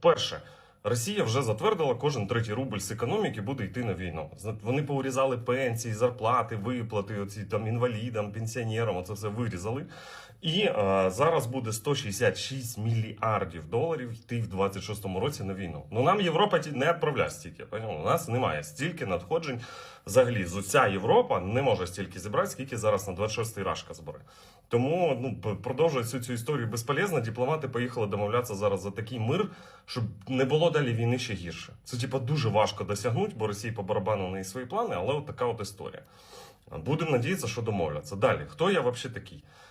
Перше, Росія вже затвердила, кожен третій рубль з економіки буде йти на війну. Вони поурізали пенсії, зарплати, виплати, оці там інвалідам, пенсіонерам, оце все вирізали. І е, зараз буде 166 мільярдів доларів йти в 26-му році на війну. Ну нам Європа не відправляє стільки. У нас немає стільки надходжень. Взагалі, з уся Європа не може стільки зібрати, скільки зараз на 26-й рашка збере. Тому ну п- продовжувати всю цю історію безполезно. Дипломати поїхали домовлятися зараз за такий мир, щоб не було далі війни ще гірше. Це типа дуже важко досягнути, бо Росії по барабану неї свої плани, але от така от історія. Будемо надіятися, що домовляться. Далі, хто я взагалі такий?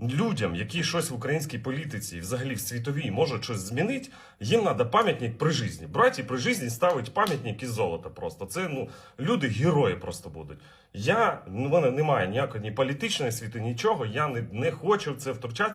людям, які щось в українській політиці взагалі в світовій можуть щось змінити, їм треба пам'ятник при житті. Браті при житті ставить пам'ятник із золота просто. Це ну люди герої просто будуть. Я ну, в мене немає ніякої ні політичної світи, нічого. Я не, не хочу в це втручати.